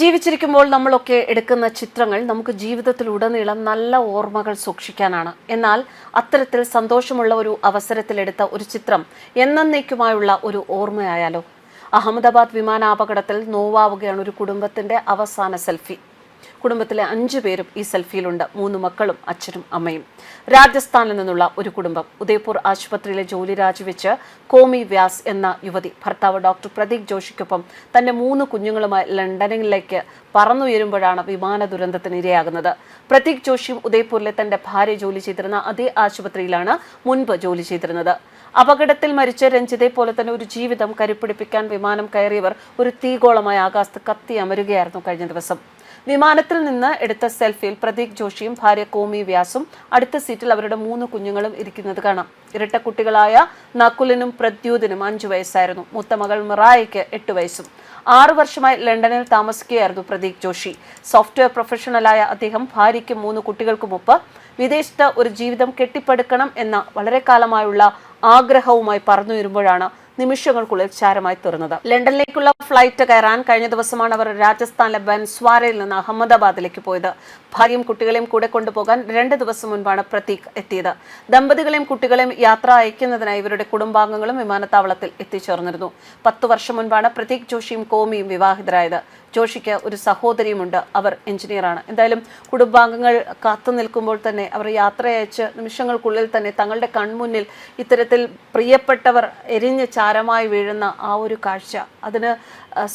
ജീവിച്ചിരിക്കുമ്പോൾ നമ്മളൊക്കെ എടുക്കുന്ന ചിത്രങ്ങൾ നമുക്ക് ജീവിതത്തിലുടനീളം നല്ല ഓർമ്മകൾ സൂക്ഷിക്കാനാണ്. എന്നാൽ അത്തരത്തിൽ സന്തോഷമുള്ള ഒരു അവസരത്തിലെടുത്ത ഒരു ചിത്രം എന്നേക്കുമായുള്ള ഒരു ഓർമ്മയായാലോ? അഹമ്മദാബാദ് വിമാനാപകടത്തിൽ നോവാവുകയാണ് ഒരു കുടുംബത്തിന്റെ അവസാന സെൽഫി. കുടുംബത്തിലെ അഞ്ചു പേരും ഈ സെൽഫിയിലുണ്ട്. മൂന്ന് മക്കളും അച്ഛനും അമ്മയും. രാജസ്ഥാനിൽ നിന്നുള്ള ഒരു കുടുംബം. ഉദയ്പൂർ ആശുപത്രിയിലെ ജോലി രാജിവെച്ച് കോമി വ്യാസ് എന്ന യുവതി. ഭർത്താവ് ഡോക്ടർ പ്രദീപ് ജോഷിക്കൊപ്പം തന്റെ മൂന്ന് കുഞ്ഞുങ്ങളുമായി ലണ്ടനിലേക്ക് പറന്നുയരുമ്പോഴാണ് വിമാന ദുരന്തത്തിന് ഇരയാകുന്നത്. പ്രതീക് ജോഷിയും ഉദയ്പൂരിലെ തന്റെ ഭാര്യ ജോലി ചെയ്തിരുന്ന അതേ ആശുപത്രിയിലാണ് മുൻപ് ജോലി ചെയ്തിരുന്നത്. അപകടത്തിൽ മരിച്ച രഞ്ജിതെ പോലെ തന്നെ ഒരു ജീവിതം കരുപ്പിടിപ്പിക്കാൻ വിമാനം കയറിയവർ ഒരു തീഗോളമായ ആകാശത്ത് കത്തി അമരുകയായിരുന്നു കഴിഞ്ഞ ദിവസം. വിമാനത്തിൽ നിന്ന് എടുത്ത സെൽഫിയിൽ പ്രതീക് ജോഷിയും ഭാര്യ കോമി വ്യാസും അടുത്ത സീറ്റിൽ അവരുടെ മൂന്ന് കുഞ്ഞുങ്ങളും ഇരിക്കുന്നത് കാണാം. ഇരട്ട കുട്ടികളായ നക്കുലിനും പ്രദ്യൂതിനും അഞ്ചു വയസ്സായിരുന്നു. മൂത്ത മകൾ മിറായയ്ക്ക് എട്ട് വയസ്സും. ആറു വർഷമായി ലണ്ടനിൽ താമസിക്കുകയായിരുന്നു പ്രതീക് ജോഷി. സോഫ്റ്റ്വെയർ പ്രൊഫഷണലായ അദ്ദേഹം ഭാര്യയ്ക്കും മൂന്ന് കുട്ടികൾക്കുമൊപ്പ് വിദേശത്ത് ഒരു ജീവിതം കെട്ടിപ്പടുക്കണം എന്ന വളരെ കാലമായുള്ള ആഗ്രഹവുമായി പറഞ്ഞു വരുമ്പോഴാണ് നിമിഷങ്ങൾക്കുള്ളിൽ ചാരമായി തീർന്നത്. ലണ്ടനിലേക്കുള്ള ഫ്ലൈറ്റ് കയറാൻ കഴിഞ്ഞ ദിവസമാണ് അവർ രാജസ്ഥാനിലെ ബൻസ്വാരയിൽ നിന്ന് അഹമ്മദാബാദിലേക്ക് പോയത്. ഭാര്യയും കുട്ടികളെയും കൂടെ കൊണ്ടുപോകാൻ രണ്ട് ദിവസം മുൻപാണ് പ്രതീക് എത്തിയത്. ദമ്പതികളെയും കുട്ടികളെയും യാത്ര അയക്കുന്നതിനായി ഇവരുടെ കുടുംബാംഗങ്ങളും വിമാനത്താവളത്തിൽ എത്തിച്ചേർന്നിരുന്നു. പത്തു വർഷം മുൻപാണ് പ്രതീക് ജോഷിയും കോമിയും വിവാഹിതരായത്. ജോഷിക്ക് ഒരു സഹോദരിയുമുണ്ട്. അവർ എഞ്ചിനീയറാണ്. എന്തായാലും കുടുംബാംഗങ്ങൾ കാത്തു നിൽക്കുമ്പോൾ തന്നെ അവർ യാത്ര അയച്ച് നിമിഷങ്ങൾക്കുള്ളിൽ തന്നെ തങ്ങളുടെ കൺമുന്നിൽ ഇത്തരത്തിൽ പ്രിയപ്പെട്ടവർ എരിഞ്ഞ് ചാരമായി വീഴുന്ന ആ ഒരു കാഴ്ച അതിന്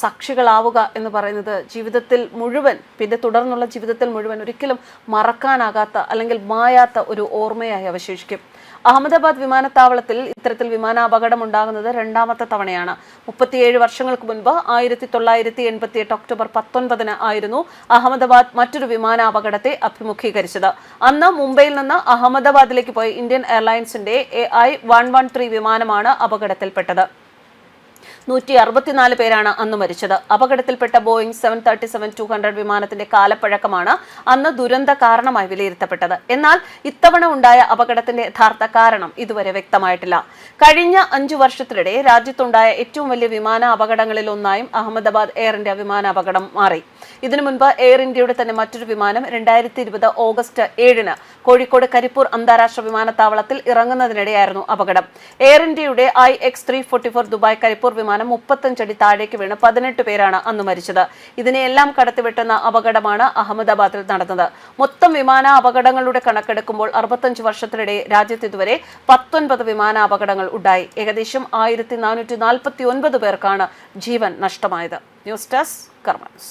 സാക്ഷികളാവുക എന്ന് പറയുന്നത് ജീവിതത്തിൽ മുഴുവൻ പിന്നെ തുടർന്നുള്ള ജീവിതത്തിൽ മുഴുവൻ ഒരിക്കലും മറക്കാനാകാത്ത അല്ലെങ്കിൽ മായാത്ത ഒരു ഓർമ്മയായി അവശേഷിക്കും. അഹമ്മദാബാദ് വിമാനത്താവളത്തിൽ ഇത്തരത്തിൽ വിമാനാപകടം ഉണ്ടാകുന്നത് രണ്ടാമത്തെ തവണയാണ്. മുപ്പത്തിയേഴ് വർഷങ്ങൾക്ക് മുൻപ് ആയിരത്തി തൊള്ളായിരത്തി എൺപത്തി എട്ട് ഒക്ടോബർ പത്തൊൻപതിന് ആയിരുന്നു അഹമ്മദാബാദ് മറ്റൊരു വിമാനാപകടത്തെ അഭിമുഖീകരിച്ചത്. അന്ന് മുംബൈയിൽ നിന്ന് അഹമ്മദാബാദിലേക്ക് പോയ Indian എയർലൈൻസിന്റെ A I one one three വിമാനമാണ് അപകടത്തിൽപ്പെട്ടത്. നൂറ്റി അറുപത്തിനാല് പേരാണ് അന്ന് മരിച്ചത്. അപകടത്തിൽപ്പെട്ട Boeing seven thirty seven two hundred വിമാനത്തിന്റെ കാലപ്പഴക്കമാണ് അന്ന് ദുരന്ത കാരണമായി വിലയിരുത്തപ്പെട്ടത്. എന്നാൽ ഇത്തവണ ഉണ്ടായ അപകടത്തിന്റെ യഥാർത്ഥ കാരണം ഇതുവരെ വ്യക്തമായിട്ടില്ല. കഴിഞ്ഞ അഞ്ചു വർഷത്തിനിടെ രാജ്യത്തുണ്ടായ ഏറ്റവും വലിയ വിമാന അപകടങ്ങളിൽ ഒന്നായും അഹമ്മദാബാദ് എയർ ഇന്ത്യ വിമാന അപകടം മാറി. ഇതിനു മുൻപ് എയർ ഇന്ത്യയുടെ തന്നെ മറ്റൊരു വിമാനം രണ്ടായിരത്തി ഇരുപത് ഓഗസ്റ്റ് ഏഴിന് കോഴിക്കോട് കരിപ്പൂർ അന്താരാഷ്ട്ര വിമാനത്താവളത്തിൽ ഇറങ്ങുന്നതിനിടെയായിരുന്നു അപകടം. എയർ ഇന്ത്യയുടെ I X three forty four Dubai Karipur വിമാനം മുപ്പത്തഞ്ചടി താഴേക്ക് വീണ് പതിനെട്ട് പേരാണ് അന്ന് മരിച്ചത്. ഇതിനെയെല്ലാം കടത്തിവെട്ടുന്ന അപകടമാണ് അഹമ്മദാബാദിൽ നടന്നത്. മൊത്തം വിമാന അപകടങ്ങളുടെ കണക്കെടുക്കുമ്പോൾ അറുപത്തഞ്ച് വർഷത്തിനിടെ രാജ്യത്ത് ഇതുവരെ പത്തൊൻപത് വിമാന അപകടങ്ങൾ ഉണ്ടായി. ഏകദേശം ആയിരത്തി നാനൂറ്റി നാൽപ്പത്തി ഒൻപത് പേർക്കാണ് ജീവൻ നഷ്ടമായത്. News desk കർമ്മൻസ്